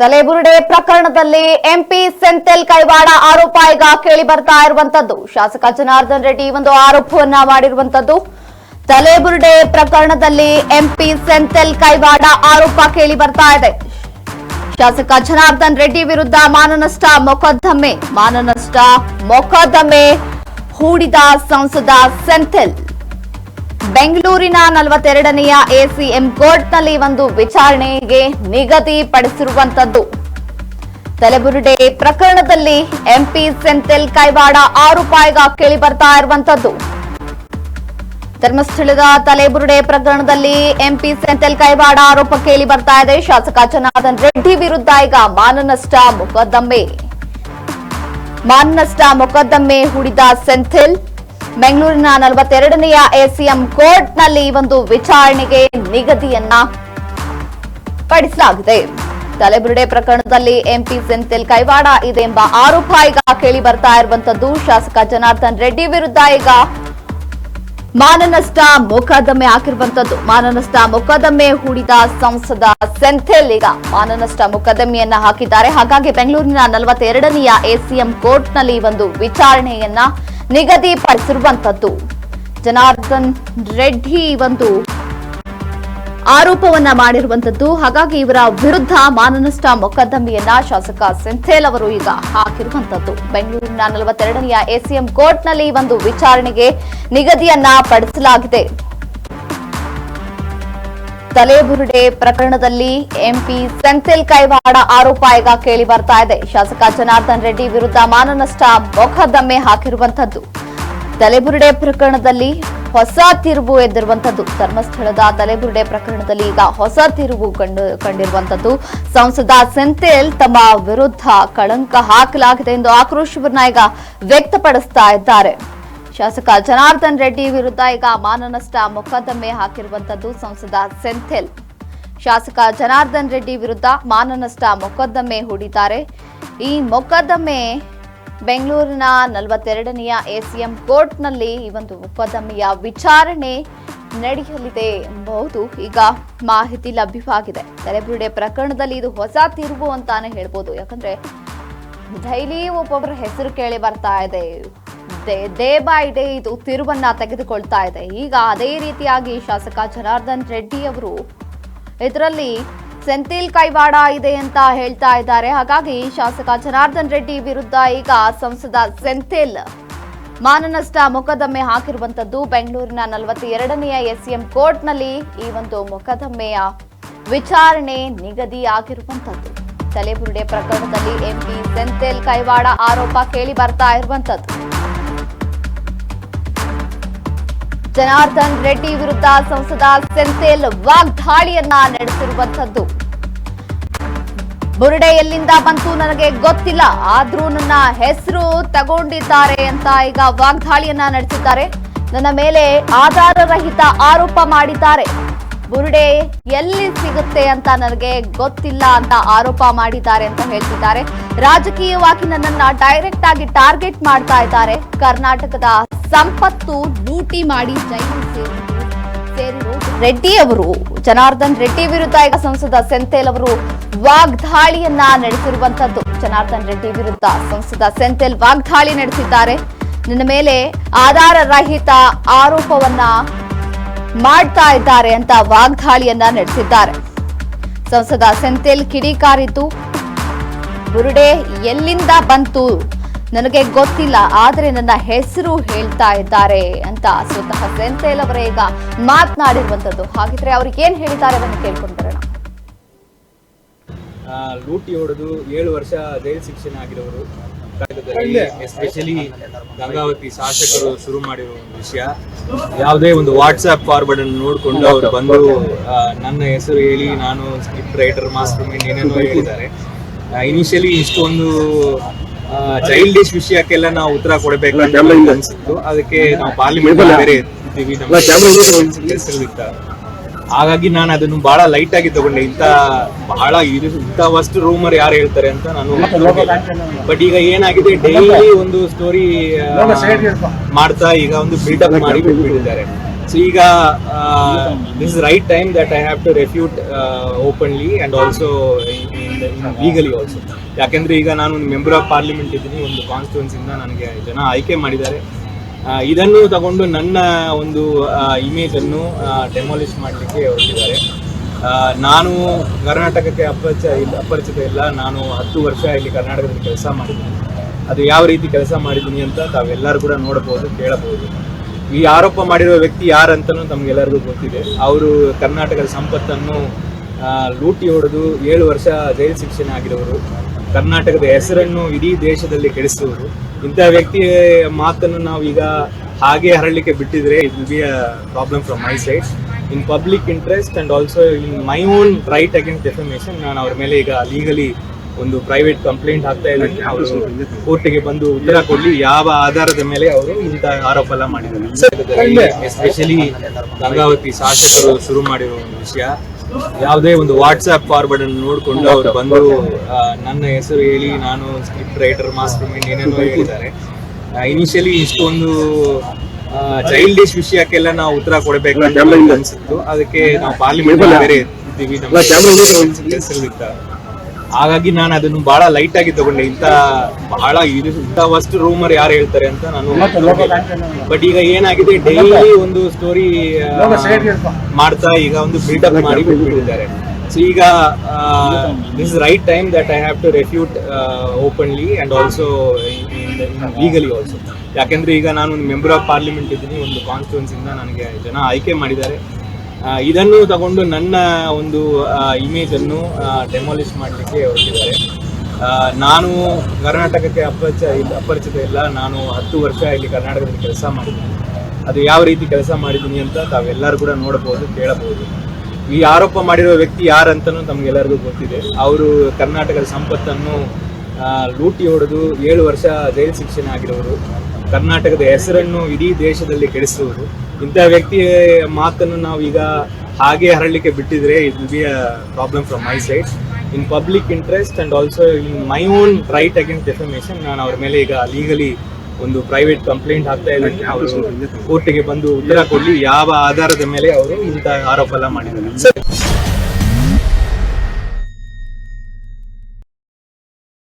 ತಲೆಬುರುಡೆ ಪ್ರಕರಣದಲ್ಲಿ ಎಂಪಿ ಸೆಂಥಿಲ್ ಕೈವಾಡ ಆರೋಪ ಈಗ ಕೇಳಿ ಬರ್ತಾ ಇರುವಂತದ್ದು. ಶಾಸಕ ಜನಾರ್ದನ್ ರೆಡ್ಡಿ ಒಂದು ಆರೋಪವನ್ನ ಮಾಡಿರುವಂತದ್ದು. ತಲೆಬುರುಡೆ ಪ್ರಕರಣದಲ್ಲಿ ಎಂಪಿ ಸೆಂಥಿಲ್ ಕೈವಾಡ ಆರೋಪ ಕೇಳಿ ಬರ್ತಾ ಇದೆ. ಶಾಸಕ ಜನಾರ್ದನ್ ರೆಡ್ಡಿ ವಿರುದ್ಧ ಮಾನನಷ್ಟ ಮೊಕದ್ದಮೆ ಮಾನನಷ್ಟ ಮೊಕದ್ದಮೆ ಹೂಡಿದ ಸಂಸದ ಸೆಂಥಿಲ್. ಬೆಂಗಳೂರಿನ ನಲವತ್ತೆರಡನೆಯ ಎಸಿಎಂ ಕೋರ್ಟ್ನಲ್ಲಿ ಒಂದು ವಿಚಾರಣೆಗೆ ನಿಗದಿಪಡಿಸಿರುವಂತದ್ದು ತಲೆಬುರುಡೆ ಪ್ರಕರಣದಲ್ಲಿ ಎಂಪಿ ಸೆಂಥಿಲ್ ಕೈವಾಡ ಆರು ಈಗ ಕೇಳಿ ಬರ್ತಾ ಇರುವಂತದ್ದು ಧರ್ಮಸ್ಥಳದ ತಲೆಬುರುಡೆ ಪ್ರಕರಣದಲ್ಲಿ ಎಂಪಿ ಸೆಂಥಿಲ್ ಕೈವಾಡ ಆರೋಪ ಕೇಳಿ ಬರ್ತಾ ಇದೆ. ಶಾಸಕ ಜನಾರ್ದನ್ ರೆಡ್ಡಿ ವಿರುದ್ಧ ಈಗ ಮಾನನಷ್ಟ ಮೊಕದ್ದಮೆ. ಮಾನನಷ್ಟ ಮೊಕದ್ದಮೆ ಹೂಡಿದ ಸೆಂಥಿಲ್ ಬೆಂಗಳೂರಿನ ನಲವತ್ತೆರಡನೆಯ ಎಸಿಎಂ ಕೋರ್ಟ್ನಲ್ಲಿ ಈ ಒಂದು ವಿಚಾರಣೆಗೆ ನಿಗದಿಯನ್ನ ಪಡಿಸಲಾಗಿದೆ. ತಲೆಬುರುಡೆ ಪ್ರಕರಣದಲ್ಲಿ ಎಂಪಿ ಸೆಂಥಿಲ್ ಕೈವಾಡ ಇದೆ ಎಂಬ ಆರೋಪ ಈಗ ಕೇಳಿ ಬರ್ತಾ ಇರುವಂತದ್ದು. ಶಾಸಕ ಜನಾರ್ದನ್ ರೆಡ್ಡಿ ವಿರುದ್ಧ ಈಗ ಮಾನನಷ್ಟ ಮೊಕದ್ದಮೆ ಹಾಕಿರುವಂತದ್ದು. ಮಾನನಷ್ಟ ಮೊಕದ್ದಮೆ ಹೂಡಿದ ಸಂಸದ ಸೆಂಥಿಲ್ ಈಗ ಮಾನನಷ್ಟ ಮೊಕದ್ದಮೆಯನ್ನ ಹಾಕಿದ್ದಾರೆ. ಹಾಗಾಗಿ ಬೆಂಗಳೂರಿನ ನಲವತ್ತೆರಡನೆಯ ಎಸಿಎಂ ಕೋರ್ಟ್ನಲ್ಲಿ ಒಂದು ವಿಚಾರಣೆಯನ್ನ ನಿಗದಿಪಡಿಸಿರುವಂತದ್ದು. ಜನಾರ್ದನ್ ರೆಡ್ಡಿ ಒಂದು ಆರೋಪವನ್ನ ಮಾಡಿರುವಂತದ್ದು. ಹಾಗಾಗಿ ಇವರ ವಿರುದ್ಧ ಮಾನನಷ್ಟ ಮೊಕದ್ದಮೆಯನ್ನ ಶಾಸಕ ಸೆಂಥೇಲ್ ಅವರು ಈಗ ಹಾಕಿರುವಂತದ್ದು. ಬೆಂಗಳೂರಿನ ನಲವತ್ತೆರಡನೆಯ ಎಸಿಎಂ ಕೋರ್ಟ್ನಲ್ಲಿ ಒಂದು ವಿಚಾರಣೆಗೆ ನಿಗದಿಯನ್ನ ಪಡಿಸಲಾಗಿದೆ. ತಲೆಬುರುಡೆ ಪ್ರಕರಣದಲ್ಲಿ ಎಂಪಿ ಸೆಂಥಿಲ್ ಕೈವಾಡ ಆರೋಪ ಈಗ ಕೇಳಿ ಬರ್ತಾ ಇದೆ. ಶಾಸಕ ಜನಾರ್ದನ್ ರೆಡ್ಡಿ ವಿರುದ್ಧ ಮಾನನಷ್ಟ ಮೊಕದ್ದಮೆ ಹಾಕಿರುವಂತದ್ದು. ತಲೆಬುರುಡೆ ಪ್ರಕರಣದಲ್ಲಿ ಹೊಸ ತಿರುವು ಎದ್ದಿರುವಂತದ್ದು ಧರ್ಮಸ್ಥಳದ ತಲೆಬುರುಡೆ ಪ್ರಕರಣದಲ್ಲಿ ಈಗ ಹೊಸ ತಿರುವು ಕಂಡು ಕಂಡಿರುವಂತದ್ದು ಸಂಸದ ಸೆಂಥಿಲ್ ತಮ್ಮ ವಿರುದ್ಧ ಕಳಂಕ ಹಾಕಲಾಗಿದೆ ಎಂದು ಆಕ್ರೋಶವನ್ನ ಈಗ ವ್ಯಕ್ತಪಡಿಸ್ತಾ ಇದ್ದಾರೆ. ಶಾಸಕ ಜನಾರ್ದನ್ ರೆಡ್ಡಿ ವಿರುದ್ಧ ಈಗ ಮಾನನಷ್ಟ ಮೊಕದ್ದಮೆ ಹಾಕಿರುವಂತದ್ದು ಸಂಸದ ಸೆಂಥಿಲ್. ಶಾಸಕ ಜನಾರ್ದನ್ ರೆಡ್ಡಿ ವಿರುದ್ಧ ಮಾನನಷ್ಟ ಮೊಕದ್ದಮೆ ಹೂಡಿದ್ದಾರೆ. ಈ ಮೊಕದ್ದಮೆ ಬೆಂಗಳೂರಿನ ನಲವತ್ತೆರಡನೆಯ ಎಸಿಎಂ ಕೋರ್ಟ್ನಲ್ಲಿ ಈ ಒಂದು ಮೊಕದ್ದಮೆಯ ವಿಚಾರಣೆ ನಡೆಯಲಿದೆ ಎಂಬುದು ಈಗ ಮಾಹಿತಿ ಲಭ್ಯವಾಗಿದೆ. ತಲೆಬುರುಡೆ ಪ್ರಕರಣದಲ್ಲಿ ಇದು ಹೊಸ ತಿರುವು ಅಂತಾನೆ ಹೇಳ್ಬೋದು. ಯಾಕಂದ್ರೆ ಡೈಲಿ ಒಬ್ಬೊಬ್ಬರ ಹೆಸರು ಕೇಳಿ ಬರ್ತಾ ಇದೆ. ಡೇ ಬೈ ಡೇ ಇದು ತಿರುವನ್ನ ತೆಗೆದುಕೊಳ್ತಾ ಇದೆ. ಈಗ ಅದೇ ರೀತಿಯಾಗಿ ಶಾಸಕ ಜನಾರ್ದನ್ ರೆಡ್ಡಿ ಅವರು ಇದರಲ್ಲಿ ಸೆಂಥಿಲ್ ಕೈವಾಡ ಇದೆ ಅಂತ ಹೇಳ್ತಾ ಇದ್ದಾರೆ. ಹಾಗಾಗಿ ಶಾಸಕ ಜನಾರ್ದನ್ ರೆಡ್ಡಿ ವಿರುದ್ಧ ಈಗ ಸಂಸದ ಸೆಂಥಿಲ್ ಮಾನನಷ್ಟ ಮೊಕದ್ದಮೆ ಹಾಕಿರುವಂತದ್ದು ಬೆಂಗಳೂರಿನ ನಲವತ್ತೆರಡನೆಯ ಎಸ್ಎಂ ಕೋರ್ಟ್ನಲ್ಲಿ ಈ ಒಂದು ಮೊಕದ್ದಮೆಯ ವಿಚಾರಣೆ ನಿಗದಿ ಆಗಿರುವಂತದ್ದು ತಲೆಬುರುಡೆ ಪ್ರಕರಣದಲ್ಲಿ ಎಂಪಿ ಸೆಂಥಿಲ್ ಕೈವಾಡ ಆರೋಪ ಕೇಳಿ ಬರ್ತಾ ಇರುವಂತದ್ದು ಜನಾರ್ದನ್ ರೆಡ್ಡಿ ವಿರುದ್ಧ ಸಂಸದ ಸೆಂಥಿಲ್ ವಾಗ್ದಾಳಿಯನ್ನ ನಡೆಸಿರುವಂತದ್ದು ಬುರುಡೆ ಎಲ್ಲಿಂದ ಬಂತು ನನಗೆ ಗೊತ್ತಿಲ್ಲ. ಆದ್ರೂ ನನ್ನ ಹೆಸರು ತಗೊಂಡಿದ್ದಾರೆ ಅಂತ ಈಗ ವಾಗ್ದಾಳಿಯನ್ನ ನಡೆಸಿದ್ದಾರೆ. ನನ್ನ ಮೇಲೆ ಆಧಾರರಹಿತ ಆರೋಪ ಮಾಡಿದ್ದಾರೆ. ಬುರುಡೆ ಎಲ್ಲಿ ಸಿಗುತ್ತೆ ಅಂತ ನನಗೆ ಗೊತ್ತಿಲ್ಲ ಅಂತ ಆರೋಪ ಮಾಡಿದ್ದಾರೆ ಅಂತ ಹೇಳ್ತಿದ್ದಾರೆ. ರಾಜಕೀಯವಾಗಿ ನನ್ನನ್ನ ಡೈರೆಕ್ಟ್ ಆಗಿ ಟಾರ್ಗೆಟ್ ಮಾಡ್ತಾ ಇದ್ದಾರೆ ಕರ್ನಾಟಕದ ಸಂಪತ್ತು ಲೂಟಿ ಮಾಡಿ ಜೈಲು ಸೇರಿದ್ರು ಸೇರಿರು ರೆಡ್ಡಿ ಅವರು. ಜನಾರ್ದನ್ ರೆಡ್ಡಿ ವಿರುದ್ಧ ಈಗ ಸಂಸದ ಸೆಂಥೇಲ್ ಅವರು ವಾಗ್ದಾಳಿಯನ್ನ ನಡೆಸಿರುವಂತದ್ದು. ಜನಾರ್ದನ್ ರೆಡ್ಡಿ ವಿರುದ್ಧ ಸಂಸದ ಸೆಂಥೇಲ್ ವಾಗ್ದಾಳಿ ನಡೆಸಿದ್ದಾರೆ. ನನ್ನ ಮೇಲೆ ಆಧಾರ ರಹಿತ ಆರೋಪವನ್ನ ಮಾಡ್ತಾ ಇದ್ದಾರೆ ಅಂತ ವಾಗ್ದಾಳಿಯನ್ನ ನಡೆಸಿದ್ದಾರೆ. ಸಂಸದ ಸೆಂಥೇಲ್ ಕಿಡಿಕಾರಿದ್ದು, ಬುರುಡೆ ಎಲ್ಲಿಂದ ಬಂತು? ನನಗೆ ಗೊತ್ತಿಲ್ಲ ಆದರೆ ನನ್ನ ಹೆಸರು ಹೇಳ್ತಾ ಇದ್ದಾರೆ ಅಂತ ಸ್ವತಃ ಸೆಂಥೇಲ್ ಅವರೇ ಈಗ ಮಾತನಾಡಿರುವಂತದ್ದು ಹಾಗಿದ್ರೆ ಅವ್ರಿಗೆ ಏನ್ ಹೇಳಿದ್ದಾರೆ ಅದನ್ನು ಕೇಳ್ಕೊಂಡು ಬರೋಣ. ಆ, ಲೂಟಿ ಹೊಡೆದು ಏಳು ವರ್ಷ ಜೈಲು ಶಿಕ್ಷಣ ಆಗಿರೋರು ಎಸ್ಪೆಷಲಿ ಗಂಗಾವತಿ ಶಾಸಕರು ಶುರು ಮಾಡಿರೋ ಒಂದು ವಿಷಯ. ಯಾವುದೇ ಒಂದು ವಾಟ್ಸ್ಆ್ಯಪ್ ಫಾರ್ವರ್ಡ್ ಅನ್ನು ನೋಡಿಕೊಂಡು ಅವರು ಬಂದು ಆ, ನನ್ನ ಹೆಸರು ಹೇಳಿ ನಾನು ಸ್ಕ್ರಿಪ್ಟ್ ರೈಟರ್ ಮಾಸ್ಟರ್ ಮೈಂಡ್ ಏನೇನೋ ಹೇಳಿದ್ದಾರೆ. ಇನಿಷಿಯಲಿ ಇಷ್ಟೊಂದು ಚೈಲ್ಡಿಶ್ ವಿಷಯಕ್ಕೆಲ್ಲ ನಾವು ಉತ್ತರ ಕೊಡಬೇಕು ಅನ್ಸಿತ್ತು. ಅದಕ್ಕೆ ನಾವು ಪಾರ್ಲಿಮೆಂಟ್ ಬೇರೆ ಹಾಗಾಗಿ ನಾನು ಅದನ್ನು ಬಹಳ ಲೈಟ್ ಆಗಿ ತಗೊಂಡೆ. ಇಂತ ಬಹಳ ಇಂತ ಇಂಥವಷ್ಟು ರೂಮರ್ ಯಾರು ಹೇಳ್ತಾರೆ ಅಂತ ನಾನು ಬಟ್ ಈಗ ಏನಾಗಿದೆ ಡೈಲಿ ಒಂದು ಸ್ಟೋರಿ ಮಾಡ್ತಾ ಈಗ ಒಂದು ಬಿಲ್ಡಪ್ ಮಾಡಿ ಬಿಟ್ಟಿದ್ದಾರೆ. ಸೊ ಈಗ this right time that I have to refute openly and also legally also ಯಾಕೆಂದ್ರೆ ಈಗ ನಾನು ಒಂದು ಮೆಂಬರ್ ಆಫ್ ಪಾರ್ಲಿಮೆಂಟ್ ಇದ್ದೀನಿ, ಒಂದು ಕಾನ್ಸ್ಟಿಟ್ಯೂನ್ಸಿಂದ ನನಗೆ ಜನ ಆಯ್ಕೆ ಮಾಡಿದ್ದಾರೆ. ಇದನ್ನು ತಗೊಂಡು ನನ್ನ ಒಂದು ಇಮೇಜ್ ಅನ್ನು ಡೆಮಾಲಿಷ್ ಮಾಡಲಿಕ್ಕೆ ಹೊರಟಿದ್ದಾರೆ. ನಾನು ಕರ್ನಾಟಕಕ್ಕೆ ಅಪರಿಚ ಇಲ್ಲ, ಅಪರಿಚಿತ ಇಲ್ಲ, ನಾನು ಹತ್ತು ವರ್ಷ ಇಲ್ಲಿ ಕರ್ನಾಟಕದಲ್ಲಿ ಕೆಲಸ ಮಾಡಿದ್ದೀನಿ. ಅದು ಯಾವ ರೀತಿ ಕೆಲಸ ಮಾಡಿದ್ದೀನಿ ಅಂತ ತಾವೆಲ್ಲರೂ ಕೂಡ ನೋಡಬಹುದು, ಕೇಳಬಹುದು. ಈ ಆರೋಪ ಮಾಡಿರುವ ವ್ಯಕ್ತಿ ಯಾರಂತನೂ ತಮಗೆಲ್ಲರಿಗೂ ಗೊತ್ತಿದೆ. ಅವರು ಕರ್ನಾಟಕದ ಸಂಪತ್ತನ್ನು ಲೂಟಿ ಹೊಡೆದು ಏಳು ವರ್ಷ ಜೈಲು ಶಿಕ್ಷಣ ಆಗಿರೋರು ಕರ್ನಾಟಕದ ಹೆಸರನ್ನು ಇಡೀ ದೇಶದಲ್ಲಿ ಕೆಡಿಸುವರು ಇಂಥ ವ್ಯಕ್ತಿಯ ಮಾತನ್ನು ನಾವು ಈಗ ಹಾಗೆ ಹರಳಲಿಕ್ಕೆ ಬಿಟ್ಟಿದ್ರೆ it will be a problem from my side in public interest and also in my own right against defamation ನಾನು ಅವ್ರ ಮೇಲೆ ಈಗ ಲೀಗಲಿ ಒಂದು ಪ್ರೈವೇಟ್ ಕಂಪ್ಲೇಂಟ್ ಹಾಕ್ತಾ ಇದ್ದೀನಿ. ಅವರು ಕೋರ್ಟಿಗೆ ಬಂದು ಉತ್ತರ ಕೊಡ್ಲಿ ಯಾವ ಆಧಾರದ ಮೇಲೆ ಅವರು ಇಂಥ ಆರೋಪ ಎಲ್ಲ ಮಾಡಿದ್ದಾರೆ ಎಸ್ಪೆಷಲಿ ಗಂಗಾವತಿ ಶಾಸಕರು ಶುರು ಮಾಡಿರುವ ಒಂದು ವಿಷಯ. ಯಾವುದೇ ಒಂದು ವಾಟ್ಸ್ಆ್ಯಪ್ ಫಾರ್ವರ್ಡ್ ಅನ್ನು ನೋಡಿಕೊಂಡು ಅವರು ಬಂದು ನನ್ನ ಹೆಸರು ಹೇಳಿ ನಾನು ಸ್ಕ್ರಿಪ್ಟ್ ರೈಟರ್ ಮಾಸ್ಟರ್ ಮೈಂಡ್ ಏನೇನೋ ಹೇಳಿದ್ದಾರೆ. ಇನಿಷಿಯಲಿ ಇಷ್ಟೊಂದು ಚೈಲ್ಡಿಶ್ ವಿಷಯಕ್ಕೆಲ್ಲ ನಾವು ಉತ್ತರ ಕೊಡಬೇಕು ಅಂತ ಅನ್ಸಿತ್ತು. ಅದಕ್ಕೆ ನಾವು ಪಾರ್ಲಿಮೆಂಟ್ ಬೇರೆ ಇದ್ದೀವಿ ನಮ್ಮ ಹಾಗಾಗಿ ನಾನು ಅದನ್ನು ಬಹಳ ಲೈಟ್ ಆಗಿ ತಗೊಂಡೆ. ಇಂತ ಬಹಳ ವಸ್ಟ್ ರೂಮರ್ ಯಾರು ಹೇಳ್ತಾರೆ ಅಂತ ನಾನು ಬಟ್ ಈಗ ಏನಾಗಿದೆ ಡೈಲಿ ಒಂದು ಸ್ಟೋರಿ ಮಾಡ್ತಾ ಈಗ ಒಂದು ಬಿಲ್ಡಪ್ ಮಾಡಿ ಬಿಟ್ಟಿದ್ದಾರೆ ಸೊ ಈಗ this right time that I have to refute openly and also legally also ಯಾಕೆಂದ್ರೆ ಈಗ ನಾನು ಒಂದು ಮೆಂಬರ್ ಆಫ್ ಪಾರ್ಲಿಮೆಂಟ್ ಇದ್ದೀನಿ. ಒಂದು ಕಾನ್ಸ್ಟಿಟ್ಯೂನ್ಸಿಂದ ನನಗೆ ಜನ ಆಯ್ಕೆ ಮಾಡಿದ್ದಾರೆ. ಇದನ್ನು ತಗೊಂಡು ನನ್ನ ಒಂದು ಇಮೇಜ್ ಅನ್ನು ಡೆಮಾಲಿಷ್ ಮಾಡಲಿಕ್ಕೆ ಹೊರಟಿದ್ದಾರೆ. ನಾನು ಕರ್ನಾಟಕಕ್ಕೆ ಅಪರಿಚ ಅಪರಿಚಿತ ಇಲ್ಲ. ನಾನು ಹತ್ತು ವರ್ಷ ಇಲ್ಲಿ ಕರ್ನಾಟಕದಲ್ಲಿ ಕೆಲಸ ಮಾಡಿದ್ದೀನಿ. ಅದು ಯಾವ ರೀತಿ ಕೆಲಸ ಮಾಡಿದ್ದೀನಿ ಅಂತ ತಾವೆಲ್ಲರೂ ಕೂಡ ನೋಡಬಹುದು, ಕೇಳಬಹುದು. ಈ ಆರೋಪ ಮಾಡಿರುವ ವ್ಯಕ್ತಿ ಯಾರಂತನೂ ನಮಗೆಲ್ಲರಿಗೂ ಗೊತ್ತಿದೆ. ಅವರು ಕರ್ನಾಟಕದ ಸಂಪತ್ತನ್ನು ಲೂಟಿ ಹೊಡೆದು ಏಳು ವರ್ಷ ಜೈಲು ಶಿಕ್ಷಣ ಆಗಿರೋರು. ಕರ್ನಾಟಕದ ಹೆಸರನ್ನು ಇಡೀ ದೇಶದಲ್ಲಿ ಕೆಡಿಸುವುದು ಇಂಥ ವ್ಯಕ್ತಿಯ ಮಾತನ್ನು ನಾವು ಈಗ ಹಾಗೆ ಹರಳಲಿಕ್ಕೆ ಬಿಟ್ಟಿದ್ರೆ it will be a problem from my side in public interest and also in my own right against defamation ನಾನು ಅವ್ರ ಮೇಲೆ ಈಗ ಲೀಗಲಿ ಒಂದು ಪ್ರೈವೇಟ್ ಕಂಪ್ಲೇಂಟ್ ಹಾಕ್ತಾ ಇದ್ದೀನಿ. ಅವರು ಕೋರ್ಟಿಗೆ ಬಂದು ಉತ್ತರ ಕೊಡಲಿ. ಯಾವ ಆಧಾರದ ಮೇಲೆ ಅವರು ಇಂಥ ಆರೋಪ ಎಲ್ಲ ಮಾಡಿದ್ದಾರೆ.